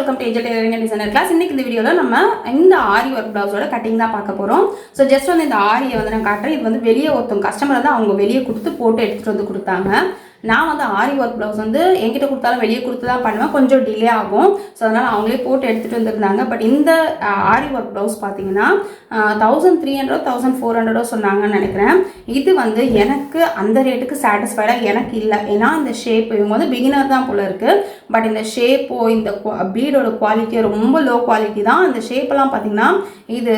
Welcome to ஏஜெட் tailoring designer class இன்னைக்கு இந்த வீடியோவில் நம்ம இந்த ஆரி ஒர்க் பிளவுஸோட கட்டிங் தான் பார்க்க போகிறோம் ஸோ ஜஸ்ட் வந்து இந்த ஆரியை வந்து நான் காட்டுறேன். இது வந்து வெளியே ஒருத்தவங்க கஸ்டமர் தான் அவங்க வெளியே கொடுத்து போட்டு எடுத்துகிட்டு வந்து கொடுத்தாங்க. நான் வந்து ஆரி ஒர்க் ப்ளவுஸ் வந்து என்கிட்ட கொடுத்தாலும் வெளியே கொடுத்து தான் பண்ணுவேன். கொஞ்சம் டிலே ஆகும். ஸோ அதனால் அவங்களே போட்டு எடுத்துகிட்டு வந்திருந்தாங்க. பட் இந்த ஆரி ஒர்க் ப்ளவுஸ் பார்த்தீங்கன்னா thousand three hundred thousand four ஹண்ட்ரடோ சொன்னாங்கன்னு நினைக்கிறேன். இது வந்து எனக்கு அந்த ரேட்டுக்கு சாட்டிஸ்ஃபைடாக எனக்கு இல்லை. ஏன்னா இந்த ஷேப் இவங்க வந்து பிகினர் தான் போல இருக்குது பட் இந்த ஷேப்போ இந்த பீடோட குவாலிட்டியோ ரொம்ப லோ குவாலிட்டி தான். அந்த ஷேப்பெல்லாம் பார்த்தீங்கன்னா இது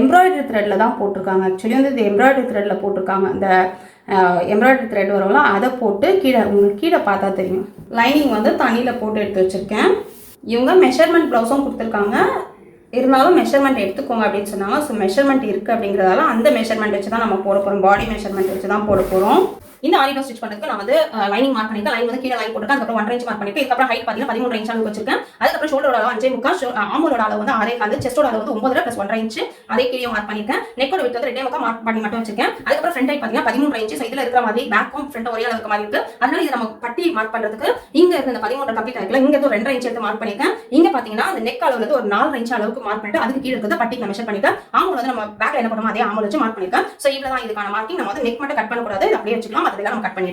எம்ப்ராய்டரி த்ரெட்டில் தான் போட்டிருக்காங்க. ஆக்சுவலி வந்து இது எம்ப்ராய்டரி த்ரெட்டில் போட்டிருக்காங்க. இந்த எம்ப்ராய்டரி த்ரெட் வரும்ல அதை போட்டு கீழே உங்களுக்கு கீழே பார்த்தா தெரியும். லைனிங் வந்து தண்ணியில் போட்டு எடுத்து வச்சுருக்கேன். இவங்க மெஷர்மெண்ட் ப்ளவுஸும் கொடுத்துருக்காங்க. இருந்தாலும் மெஷர்மெண்ட் எடுத்துக்கோங்க அப்படின்னு சொன்னாங்க. ஸோ மெஷர்மெண்ட் இருக்குது அப்படிங்கிறதால அந்த மெஷர்மெண்ட் வச்சு தான் நம்ம போட போகிறோம் பாடி மெஷர்மெண்ட் வச்சு தான் போட போகிறோம் இந்த ஆரி ஸ்டிச் பண்ணுறதுக்கு நான் வந்து லைனிங் மார்க் பண்ணிருக்கேன் லைன் வந்து கீழே லைன் போட்டுருக்கேன் அதுக்கப்புறம் ஒன் ரேஞ்ச் மார்க் பண்ணிருக்கேன் இதுக்கப்புறம் ஹைட் பார்த்தீங்கன்னா பதிமூணு ரேஞ்ச் அளவு வச்சிருக்கேன். அதுக்கப்புறம் ஷோல்டரோட அளவு அஞ்சே முக்கால் ஆமோட அளவு வந்து ஆறே அது செஸ்டோட அளவு வந்து ஒன்பது ப்ளஸ் ஒன்றரை இன்ச் அதே கீழே மார்க் பண்ணிருக்கேன். நெக்கோட விட்டு வந்து ரெண்டே முக்கால் மார்க் பண்ணி மட்டும் வச்சிருக்கேன். அதுக்கப்புறம் ஃப்ரண்ட் ஹைட் பார்த்தீங்கன்னா பதிமூணு இன்ச் இதில் இருக்கிற மாதிரி பேக்கும் ஃப்ரண்ட் ஒரே அளவுக்கு மாதிரி இருக்கு. அதனால இது நம்ம பட்டி மார்க் பண்ணுறதுக்கு இங்க இருந்து இந்த பதிமூணு கம்ப்ளீட் ஆகல இங்க இருந்து ரெண்டரை இன்ச் எடுத்து மார்க் பண்ணிருக்கேன். இங்க பார்த்தீங்கன்னா அந்த நெக் அளவுல வந்து ஒரு நாலு இன்ச் அளவுக்கு மார்க் பண்ணிட்டு அதுக்கு கீழே இருக்கிறத பட்டி நான் மெஷர் பண்ணிருக்கேன். ஆமூல் வந்து நம்ம பேக்ல என்ன பண்ணுவோம் அதே ஆமூல் வச்சு மார்க் பண்ணிருக்கேன். ஸோ இவ்வளவு தான் இதுக்கான மார்க்கிங் நம்ம வந்து நெக் மட்டும் கட் பண்ணக்கூடாது. அப்படியே வச்சுக்கலாம். அதெல்லாம் நம்ம கட் பண்ணி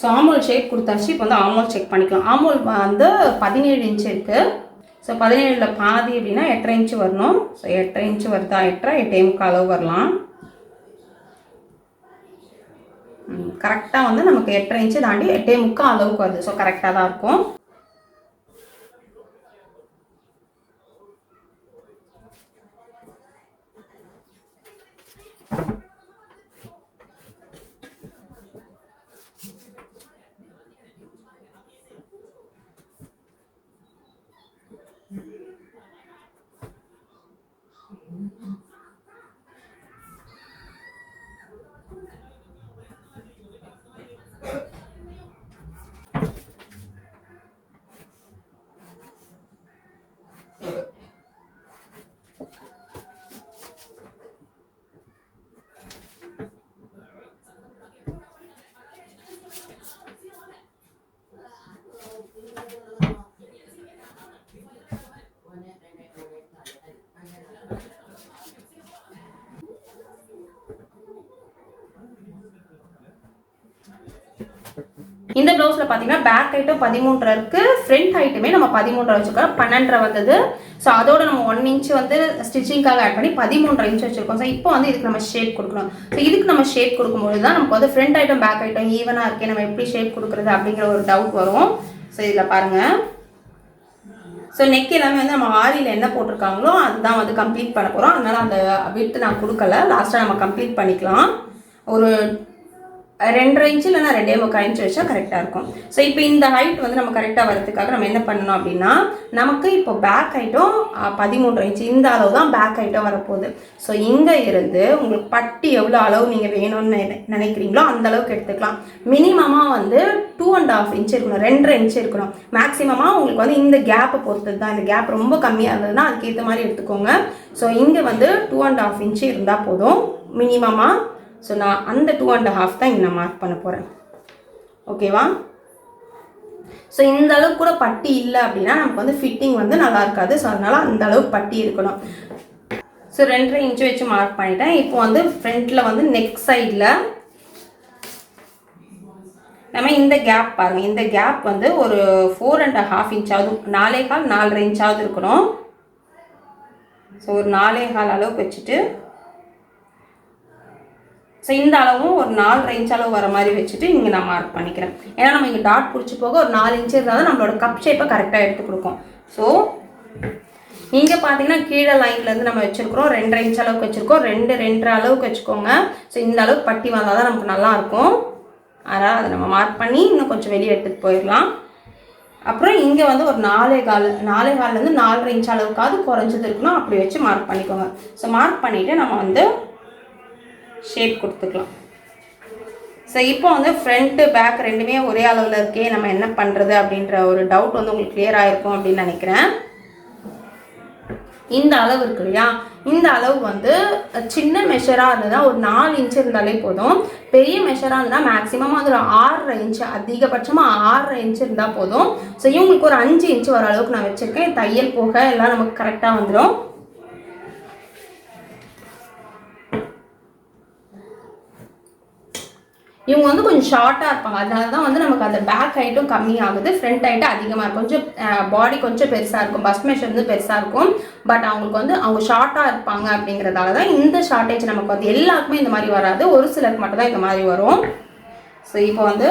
ஸோ ஆமோல் ஷேப் கொடுத்தாச்சு இப்போ வந்து ஆமோல் செக் பண்ணிக்கலாம். ஆமோல் வந்து பதினேழு இன்ச் இருக்குது ஸோ பதினேழில் பாதி அப்படின்னா எட்டரை இன்ச்சு வரணும். ஸோ எட்டரை இன்ச்சு வருதா எட்டரை எட்டே முக்கால் அளவு வரலாம். கரெக்டாக வந்து நமக்கு எட்டரை இன்ச்சு தாண்டி எட்டே முக்கால் அளவுக்கு வருது. ஸோ கரெக்டாக தான் இருக்கும். இந்த ப்ளவுஸில் பார்த்தீங்கன்னா பேக் ஹைட்டும் பதிமூன்றரை இருக்குது ஃப்ரண்ட் ஹைட்டுமே நம்ம பதிமூன்றரை வச்சுருக்கோம். பன்னெண்டரை வந்தது. ஸோ அதோட நம்ம ஒன் இன்ச் வந்து ஸ்டிச்சிங்காக ஆட் பண்ணி பதிமூன்றரை இன்ச் வச்சுருக்கோம். ஸோ இப்போ வந்து இதுக்கு நம்ம ஷேப் கொடுக்கணும். ஸோ இதுக்கு நம்ம ஷேப் கொடுக்கும்போது தான் நமக்கு வந்து ஃப்ரண்ட் ஐட்டம் பேக் ஐட்டம் ஈவனாக இருக்கே நம்ம எப்படி ஷேப் கொடுக்குறது அப்படிங்கிற ஒரு டவுட் வரும். ஸோ இதில் பாருங்கள் ஸோ நெக் எல்லாமே வந்து நம்ம ஆரியில் என்ன போட்டிருக்காங்களோ அதுதான் வந்து கம்ப்ளீட் பண்ண போகிறோம் அதனால் அந்த விட்டு நான் கொடுக்கல. லாஸ்ட்டாக நம்ம கம்ப்ளீட் பண்ணிக்கலாம். ஒரு ரெண்டரை இன்ச்சு இல்லைனா ரெண்டே முக்கால் இன்ச்சு வச்சா கரெக்டாக இருக்கும். ஸோ இப்போ இந்த ஹைட் வந்து நம்ம கரெக்டாக வரதுக்காக நம்ம என்ன பண்ணணும் அப்படின்னா நமக்கு இப்போ பேக் ஹைட்டும் பதிமூன்று இன்ச்சு இந்த அளவு தான் பேக் ஹைட்டும் வரப்போகுது. ஸோ இங்கே இருந்து உங்களுக்கு பட்டி எவ்வளோ அளவு நீங்கள் வேணும்னு நினைக்கிறீங்களோ அந்த அளவுக்கு எடுத்துக்கலாம். மினிமமாக வந்து டூ அண்ட் ஆஃப் இன்ச் இருக்கணும் ரெண்டரை இன்ச் இருக்கணும். மேக்ஸிமமாக உங்களுக்கு வந்து இந்த கேப்பை பொறுத்தது தான். இந்த கேப் ரொம்ப கம்மியாக இருந்ததுன்னா அதுக்கேற்ற மாதிரி எடுத்துக்கோங்க. ஸோ இங்கே வந்து டூ அண்ட் ஆஃப் இன்ச்சு இருந்தால் போதும். மினிமமாக ஸோ நான் அந்த டூ அண்ட் ஹாஃப் தான் இங்கே நான் மார்க் பண்ண போகிறேன் ஓகேவா ஸோ இந்த அளவுக்கு கூட பட்டி இல்லை அப்படின்னா நமக்கு வந்து ஃபிட்டிங் வந்து நல்லா இருக்காது. ஸோ அதனால் அந்த அளவுக்கு பட்டி இருக்கணும். ஸோ ரெண்டரை இன்ச்சு வச்சு மார்க் பண்ணிட்டேன். இப்போ வந்து ஃப்ரண்ட்டில் வந்து நெக் சைடில் நம்ம இந்த கேப் பாருங்கள் இந்த கேப் வந்து ஒரு ஃபோர் அண்ட் ஹாஃப் இன்ச்சாவது நாலே கால் நாலரை இன்ச்சாவது இருக்கணும். ஸோ ஒரு நாலே கால் அளவுக்கு வச்சுட்டு ஸோ இந்த அளவும் ஒரு நாலு இன்ச் அளவு வர மாதிரி வச்சுட்டு இங்கே நான் மார்க் பண்ணிக்கிறேன். ஏன்னா நம்ம இங்கே டாட் பிடிச்சி போக ஒரு நாலு இன்ச் இருந்தால் தான் நம்மளோட கப் ஷேப்பை கரெக்டாக எடுத்து கொடுக்கும். ஸோ இங்கே பார்த்தீங்கன்னா கீழே லைன்லேருந்து நம்ம வச்சுருக்கிறோம். ரெண்டரை இன்ச் அளவுக்கு வச்சுருக்கோம். ரெண்டு ரெண்டரை அளவுக்கு வச்சுக்கோங்க. ஸோ இந்த அளவுக்கு பட்டி வந்தால் தான் நமக்கு நல்லாயிருக்கும் அதனால் அதை நம்ம மார்க் பண்ணி இன்னும் கொஞ்சம் வெளியே எடுத்துகிட்டு போயிடலாம். அப்புறம் இங்கே வந்து ஒரு நாலே கால் நாலே கால்லேருந்து நாலரை இன்ச் அளவுக்காவது குறைஞ்சது இருக்கணும் அப்படி வச்சு மார்க் பண்ணிக்கோங்க. ஸோ மார்க் பண்ணிவிட்டு நம்ம வந்து ஷேப் கொடுத்துக்கலாம். ஸோ இப்போ வந்து ஃப்ரண்ட்டு பேக் ரெண்டுமே ஒரே அளவில் இருக்கே நம்ம என்ன பண்ணுறது அப்படின்ற ஒரு டவுட் வந்து உங்களுக்கு கிளியர் ஆகிருக்கும் அப்படின்னு நினைக்கிறேன். இந்த அளவு இருக்கு இல்லையா? இந்த அளவு வந்து சின்ன மெஷராக இருந்ததுன்னா ஒரு நாலு இன்ச் இருந்தாலே போதும். பெரிய மெஷராக இருந்தால் மேக்ஸிமம் அது ஒரு ஆறரை இன்ச்சு அதிகபட்சமாக ஆறரை இன்ச் இருந்தால் போதும். ஸோ இவங்களுக்கு ஒரு அஞ்சு இன்ச்சு வர அளவுக்கு நான் வச்சுருக்கேன். தையல் போக எல்லாம் நமக்கு கரெக்டாக வந்துடும் இவங்க வந்து கொஞ்சம் ஷார்ட்டாக இருப்பாங்க. அதனால தான் வந்து நமக்கு அந்த பேக் ஹைட்டும் கம்மியாகுது ஃப்ரண்ட் ஹைட்டும் அதிகமாக இருக்கும். கொஞ்சம் பாடி கொஞ்சம் பெருசாக இருக்கும். பஸ் மெஷர் வந்து பெருசாக இருக்கும். பட் அவங்களுக்கு வந்து அவங்க ஷார்ட்டாக இருப்பாங்க அப்படிங்கிறதால தான் இந்த ஷார்ட்டேஜ் நமக்கு வந்து எல்லாருக்குமே இந்த மாதிரி வராது. ஒரு சிலருக்கு மட்டும் தான் இந்த மாதிரி வரும். ஸோ இப்போ வந்து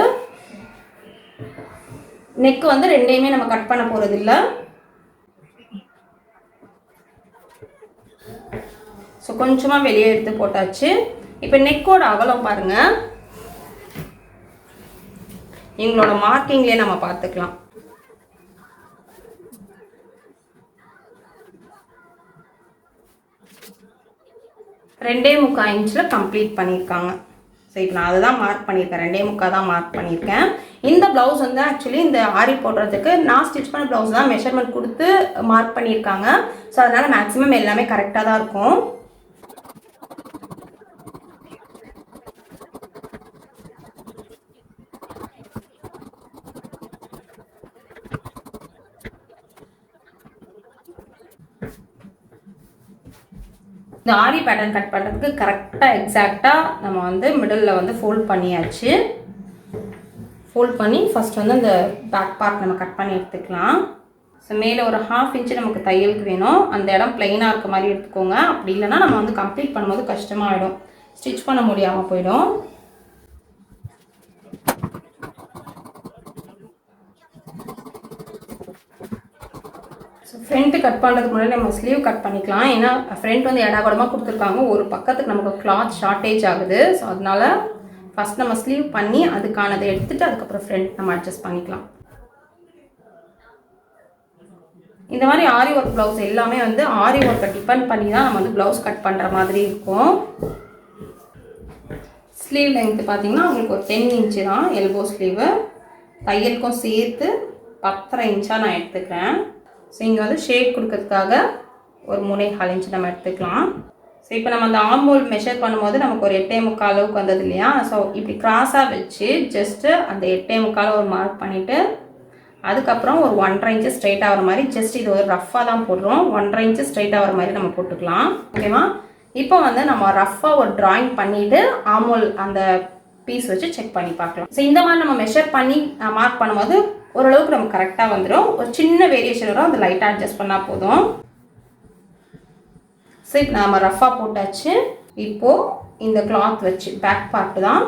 நெக் வந்து ரெண்டையுமே நம்ம கட் பண்ண போகிறது இல்லை ஸோ கொஞ்சமாக வெளியே எடுத்து போட்டாச்சு. இப்போ நெக்கோட அகலம் பாருங்கள் எங்களோட மார்க்கிங்லேயே நம்ம பார்த்துக்கலாம். ரெண்டே முக்கால் இன்ச்சில் கம்ப்ளீட் பண்ணியிருக்காங்க. ஸோ இப்போ நான் அதுதான் மார்க் பண்ணியிருக்கேன். ரெண்டே முக்கால் தான் மார்க் பண்ணியிருக்கேன். இந்த ப்ளவுஸ் வந்து ஆக்சுவலி இந்த ஆரி போடுறதுக்கு நான் ஸ்டிச் பண்ண ப்ளவுஸ் தான் மெஷர்மெண்ட் கொடுத்து மார்க் பண்ணியிருக்காங்க. ஸோ அதனால் மேக்ஸிமம் எல்லாமே கரெக்டாக தான் இருக்கும். இந்த ஆரி பேட்டர்ன் கட் பண்ணுறதுக்கு கரெக்டாக எக்ஸாக்டாக நம்ம வந்து மிடலில் வந்து ஃபோல்ட் பண்ணியாச்சு. ஃபோல்ட் பண்ணி ஃபஸ்ட் வந்து அந்த பேக் பார்ட் நம்ம கட் பண்ணி எடுத்துக்கலாம். ஸோ மேலே ஒரு ஹாஃப் இன்ச்சு நமக்கு தையலுக்கு வேணும். அந்த இடம் பிளெயினாக இருக்க மாதிரி எடுத்துக்கோங்க. அப்படி இல்லைன்னா நம்ம வந்து கம்ப்ளீட் பண்ணும்போது கஷ்டமாகிடும் ஸ்டிச் பண்ண முடியாமல் போயிடும். ஸோ ஃப்ரண்ட்டு கட் பண்ணுறதுக்கு முன்னாடி நம்ம ஸ்லீவ் கட் பண்ணிக்கலாம். ஏன்னா ஃப்ரண்ட் வந்து இடா கொடுத்துருக்காங்க. ஒரு பக்கத்துக்கு நமக்கு கிளாத் ஷார்ட்டேஜ் ஆகுது. ஸோ அதனால ஃபஸ்ட் நம்ம ஸ்லீவ் பண்ணி அதுக்கானதை எடுத்துகிட்டு அதுக்கப்புறம் ஃப்ரண்ட் நம்ம அட்ஜஸ்ட் பண்ணிக்கலாம். இந்த மாதிரி ஆரி ஒர்க் ப்ளவுஸ் எல்லாமே வந்து ஆரி ஒர்க்கை டிபெண்ட் பண்ணி தான் நம்ம வந்து ப்ளவுஸ் கட் பண்ணுற மாதிரி இருக்கும். ஸ்லீவ் லென்த்து பார்த்தீங்கன்னா உங்களுக்கு ஒரு டென் இன்ச்சு தான் எல்போ ஸ்லீவு தையலுக்கும் சேர்த்து பத்தரை இன்ச்சாக நான் எடுத்துக்கிறேன். ஸோ இங்கே வந்து ஷேக் கொடுக்கறதுக்காக ஒரு மூணே கால் இன்ச்சு நம்ம எடுத்துக்கலாம். ஸோ இப்போ நம்ம அந்த ஆம்போல் மெஷர் பண்ணும்போது நமக்கு ஒரு எட்டே முக்கால் அளவுக்கு வந்தது இல்லையா? ஸோ இப்படி கிராஸாக வச்சு ஜஸ்ட்டு அந்த எட்டே முக்கால் ஒரு மார்க் பண்ணிவிட்டு அதுக்கப்புறம் ஒரு ஒன்றரை இன்ச்சு ஸ்ட்ரைட் ஆகிற மாதிரி ஜஸ்ட் இது ஒரு ரஃப்பாக தான் போடுறோம். ஒன்றரை இன்ச்சு ஸ்ட்ரைட் ஆகிற மாதிரி நம்ம போட்டுக்கலாம். ஓகேவா இப்போ வந்து நம்ம ரஃப்பாக ஒரு ட்ராயிங் பண்ணிவிட்டு ஆமோல் அந்த பீஸ் வச்சு செக் பண்ணி பார்க்கலாம். ஸோ இந்த மாதிரி நம்ம மெஷர் பண்ணி மார்க் பண்ணும்போது ஓரளவுக்கு நமக்கு கரெக்டாக வந்துடும் ஒரு சின்ன வேரியேஷன் வரும். அந்த லைட்டாக அட்ஜஸ்ட் பண்ணால் போதும். சரி நாம் ரஃப்பாக போட்டாச்சு. இப்போது இந்த கிளாத் வச்சு பேக் பார்ட்டு தான்.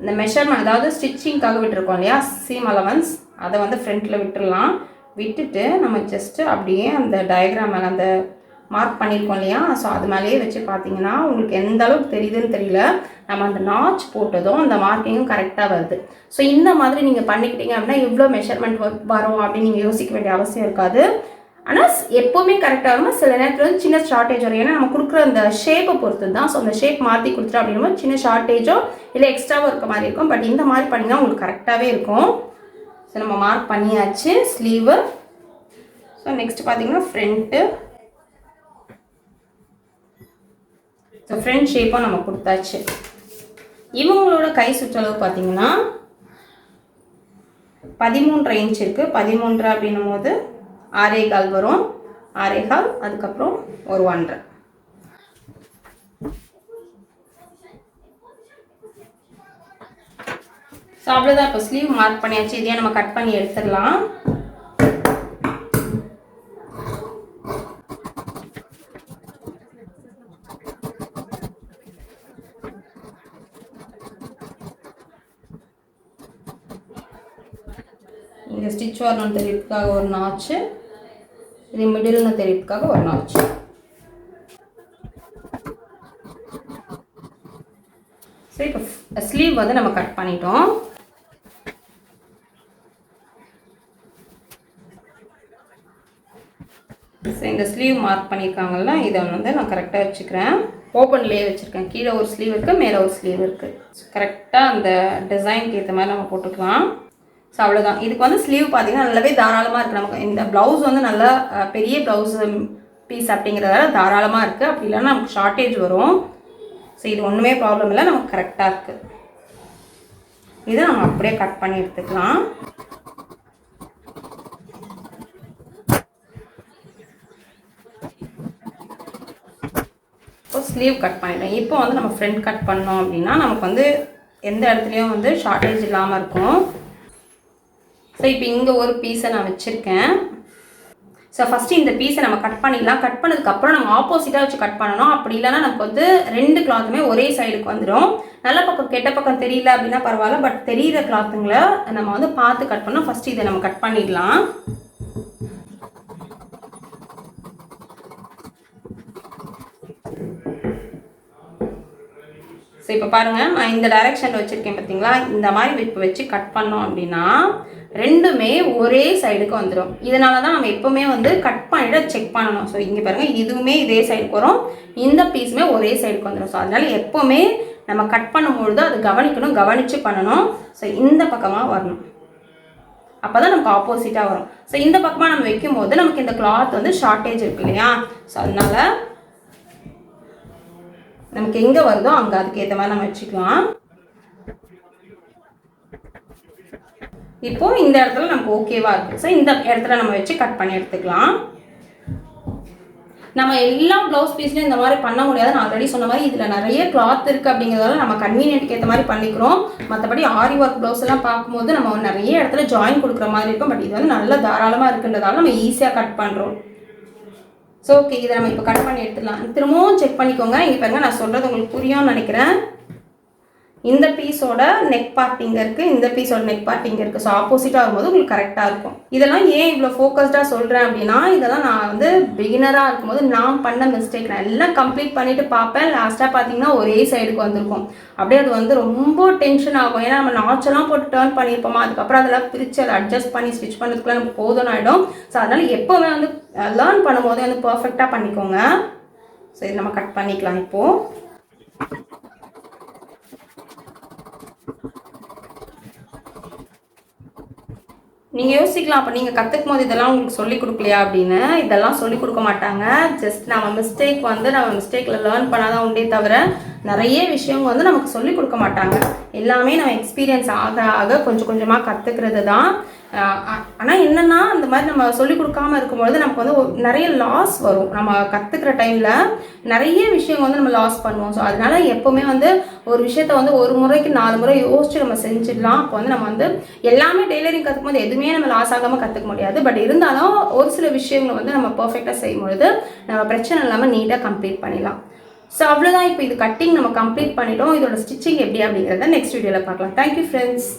இந்த மெஷர்மெண்ட் அதாவது ஸ்டிச்சிங்காக விட்டுருக்கோம் இல்லையா? சீம் அலவன்ஸ் அதை வந்து ஃப்ரண்ட்டில் விட்டுடலாம் விட்டுட்டு நம்ம ஜஸ்ட்டு அப்படியே அந்த டயக்ராம் மேலே அந்த மார்க் பண்ணியிருக்கோம் இல்லையா? ஸோ அது மேலேயே வச்சு பார்த்தீங்கன்னா உங்களுக்கு எந்த அளவுக்கு தெரியுதுன்னு தெரியல. நம்ம அந்த நாச் போட்டதும் அந்த மார்க்கிங்கும் கரெக்டாக வருது. ஸோ இந்த மாதிரி நீங்கள் பண்ணிக்கிட்டீங்க அப்படின்னா இவ்வளோ மெஷர்மெண்ட் வரும் அப்படின்னு நீங்கள் யோசிக்க வேண்டிய அவசியம் இருக்காது. ஆனால் எப்போவுமே கரெக்டாக இருக்கும் சில நேரத்தில் வந்து சின்ன ஷார்ட்டேஜ் வரும். ஏன்னா நம்ம கொடுக்குற அந்த ஷேப்பை பொறுத்து தான் ஸோ அந்த ஷேப் மாற்றி கொடுத்துட்டு அப்படின்னும் சின்ன ஷார்ட்டேஜோ இல்லை எக்ஸ்ட்ராவோ இருக்க மாதிரி இருக்கும். பட் இந்த மாதிரி பண்ணிங்கன்னா உங்களுக்கு கரெக்டாகவே இருக்கும். ஸோ நம்ம மார்க் பண்ணியாச்சு ஸ்லீவு ஸோ நெக்ஸ்ட் பார்த்தீங்கன்னா ஃப்ரண்ட்டு ஸோ ஃப்ரண்ட் ஷேப்பாக நம்ம கொடுத்தாச்சு. இவங்களோட கை சுற்றளவு பார்த்தீங்கன்னா பதிமூன்றரை இன்ச் இருக்குது பதிமூன்று அப்படின்னும் போது ஆறே கால் வரும். ஆறே கால் அதுக்கப்புறம் ஒரு ஒன்றரை. ஸோ அவ்வளோதான் இப்போ ஸ்லீவ் மார்க் பண்ணியாச்சு. இதையே நம்ம கட் பண்ணி எடுத்துடலாம். இங்கே ஸ்டிச் வரணும்னு தெரியறதுக்காக ஒரு நாச்சு. இது மிடில்னு தெரியறதுக்காக ஒரு நாச்சு. ஸோ இப்போ ஸ்லீவ் வந்து நம்ம கட் பண்ணிட்டோம். ஸோ இந்த ஸ்லீவ் மார்க் பண்ணியிருக்காங்கல்ல இதை வந்து நான் கரெக்டாக வச்சுக்கிறேன். ஓப்பன்லேயே வச்சுருக்கேன். கீழே ஒரு ஸ்லீவ் இருக்குது மேலே ஒரு ஸ்லீவ் இருக்குது கரெக்டாக அந்த டிசைனுக்கு ஏற்ற மாதிரி நம்ம போட்டுக்கலாம். ஸோ அவ்வளோதான் இதுக்கு வந்து ஸ்லீவ் பார்த்தீங்கன்னா நல்லாவே தாராளமாக இருக்குது நமக்கு இந்த ப்ளவுஸ் வந்து நல்லா பெரிய ப்ளவுஸ் பீஸ் அப்படிங்கிறதால தாராளமாக இருக்குது அப்படி இல்லைன்னா நமக்கு ஷார்ட்டேஜ் வரும். ஸோ இது ஒன்றுமே ப்ராப்ளம் இல்லை. நமக்கு கரெக்டாக இருக்குது இதை நம்ம அப்படியே கட் பண்ணி எடுத்துக்கலாம். இப்போ ஸ்லீவ் கட் பண்ணிட்டோம். இப்போ வந்து நம்ம ஃப்ரண்ட் கட் பண்ணோம் அப்படின்னா நமக்கு வந்து எந்த இடத்துலையும் வந்து ஷார்ட்டேஜ் இல்லாமல் இருக்கும். ஸோ இப்போ இங்கே ஒரு பீஸை நான் வச்சுருக்கேன். ஸோ ஃபஸ்ட்டு இந்த பீஸை நம்ம கட் பண்ணிடலாம். கட் பண்ணதுக்கப்புறம் நம்ம ஆப்போசிட்டாக வச்சு கட் பண்ணணும். அப்படி இல்லைன்னா நமக்கு வந்து ரெண்டு கிளாத்துமே ஒரே சைடுக்கு வந்துடும் நல்ல பக்கம் கெட்ட பக்கம் தெரியல அப்படின்னா பரவாயில்ல. பட் தெரியிற கிளாத்துங்களை நம்ம வந்து பார்த்து கட் பண்ணோம் ஃபஸ்ட்டு இதை நம்ம கட் பண்ணிடலாம். ஸோ இப்போ பாருங்கள் நான் இந்த டைரெக்ஷனில் வச்சுருக்கேன் பார்த்தீங்களா இந்த மாதிரி இப்போ வச்சு கட் பண்ணோம் அப்படின்னா ரெண்டுமே ஒரே சைடுக்கு வந்துடும் இதனால தான் நம்ம எப்போவுமே வந்து கட் பண்ணிட்டு செக் பண்ணணும். ஸோ இங்கே பாருங்கள் இதுவுமே இதே சைடுக்கு வரும். இந்த பீஸுமே ஒரே சைடுக்கு வந்துடும் ஸோ அதனால எப்போவுமே நம்ம கட் பண்ணும்பொழுது அது கவனிக்கணும் கவனித்து பண்ணணும். ஸோ இந்த பக்கமாக வரணும். அப்போ தான் நமக்கு ஆப்போசிட்டாக வரும். ஸோ இந்த பக்கமாக நம்ம வைக்கும் போது நமக்கு இந்த கிளாத் வந்து ஷார்ட்டேஜ் இருக்கு இல்லையா? ஸோ அதனால் நமக்கு எங்கே வருதோ அங்கே அதுக்கேற்ற மாதிரி நம்ம வச்சுக்கலாம். இப்போ இந்த இடத்துல நமக்கு ஓகேவா இருக்கு. ஸோ இந்த இடத்துல நம்ம வச்சு கட் பண்ணி எடுத்துக்கலாம். நம்ம எல்லா ப்ளவுஸ் பீஸ்லையும் இந்த மாதிரி பண்ண முடியாது. நான் ஆல்ரெடி சொன்ன மாதிரி இதில் நிறைய கிளாத் இருக்குது அப்படிங்கிறதால நம்ம கன்வீனியன்ட்க்கு ஏற்ற மாதிரி பண்ணிக்கிறோம். மற்றபடி ஆரி ஒர்க் ப்ளவுஸ் எல்லாம் பார்க்கும்போது நம்ம நிறைய இடத்துல ஜாயின் கொடுக்குற மாதிரி இருக்கும். பட் இது வந்து நல்ல தாராளமாக இருக்குன்றதால நம்ம ஈஸியாக கட் பண்ணுறோம் ஸோ ஓகே இதை நம்ம இப்போ கட் பண்ணி எடுத்துடலாம். திரும்பவும் செக் பண்ணிக்கோங்க. இங்கே பாருங்க நான் சொல்கிறது உங்களுக்கு புரியும்னு நினைக்கிறேன். இந்த பீஸோட நெக் பார்ட் இங்கே இருக்குது இந்த பீஸோட நெக் பார்ட் இங்கே இருக்குது ஸோ ஆப்போசிட்டாக வரும்போது உங்களுக்கு கரெக்டாக இருக்கும். இதெல்லாம் ஏன் இவ்வளோ ஃபோக்கஸ்டாக சொல்கிறேன் அப்படின்னா இதெல்லாம் நான் வந்து பிகினராக இருக்கும்போது நான் பண்ண மிஸ்டேக் நான் எல்லாம் கம்ப்ளீட் பண்ணிவிட்டு பார்ப்பேன். லாஸ்ட்டாக பார்த்தீங்கன்னா ஒரே சைடுக்கு வந்திருக்கும். அப்படியே அது வந்து ரொம்ப டென்ஷன் ஆகும். ஏன்னா நம்ம நாச்செல்லாம் போட்டு டேர்ன் பண்ணியிருப்போமா? அதுக்கப்புறம் அதெல்லாம் பிரித்து அதை அட்ஜஸ்ட் பண்ணி ஸ்டிச் பண்ணுறதுக்குள்ள நமக்கு போதும்னு ஆகிடும் ஸோ அதனால் எப்போவுமே வந்து லேர்ன் பண்ணும்போதே வந்து பர்ஃபெக்டாக பண்ணிக்கோங்க. சரி நம்ம கட் பண்ணிக்கலாம் இப்போது நீங்கள் யோசிக்கலாம். அப்போ நீங்கள் கற்றுக்கும் போது இதெல்லாம் உங்களுக்கு சொல்லிக் கொடுக்கலையா அப்படின்னு? இதெல்லாம் சொல்லிக் கொடுக்க மாட்டாங்க. ஜஸ்ட் நம்ம மிஸ்டேக் வந்து நம்ம மிஸ்டேக்கில் லேர்ன் பண்ணாதான் உண்டே தவிர நிறைய விஷயங்கள் வந்து நமக்கு சொல்லிக் கொடுக்க மாட்டாங்க. எல்லாமே நம்ம எக்ஸ்பீரியன்ஸ் ஆக ஆக கொஞ்சம் கொஞ்சமாக கற்றுக்கிறது தான் ஆனால் என்னென்னா அந்த மாதிரி நம்ம சொல்லி கொடுக்காம இருக்கும்பொழுது நமக்கு வந்து நிறைய லாஸ் வரும். நம்ம கற்றுக்கிற டைமில் நிறைய விஷயங்கள் வந்து நம்ம லாஸ் பண்ணுவோம். ஸோ அதனால எப்போவுமே வந்து ஒரு விஷயத்த வந்து ஒரு முறைக்கு நாலு முறை யோசிச்சு நம்ம செஞ்சிடலாம். அப்போ வந்து நம்ம வந்து எல்லாமே டெய்லரிங் கற்றுக்கும் போது எதுவுமே நம்ம லாஸ் ஆகாமல் கற்றுக்க முடியாது. பட் இருந்தாலும் ஒரு சில விஷயங்களை வந்து நம்ம பர்ஃபெக்டாக செய்யும் பொழுது நம்ம பிரச்சனை இல்லாமல் நீட்டாக கம்ப்ளீட் பண்ணிடலாம். ஸோ அவ்வளோதான் இப்போ இது கட்டிங் நம்ம கம்ப்ளீட் பண்ணிட்டோம். இதோட ஸ்டிச்சிங் எப்படி அப்படிங்கிறத நெக்ஸ்ட் வீடியோவில் பார்க்கலாம். Thank you friends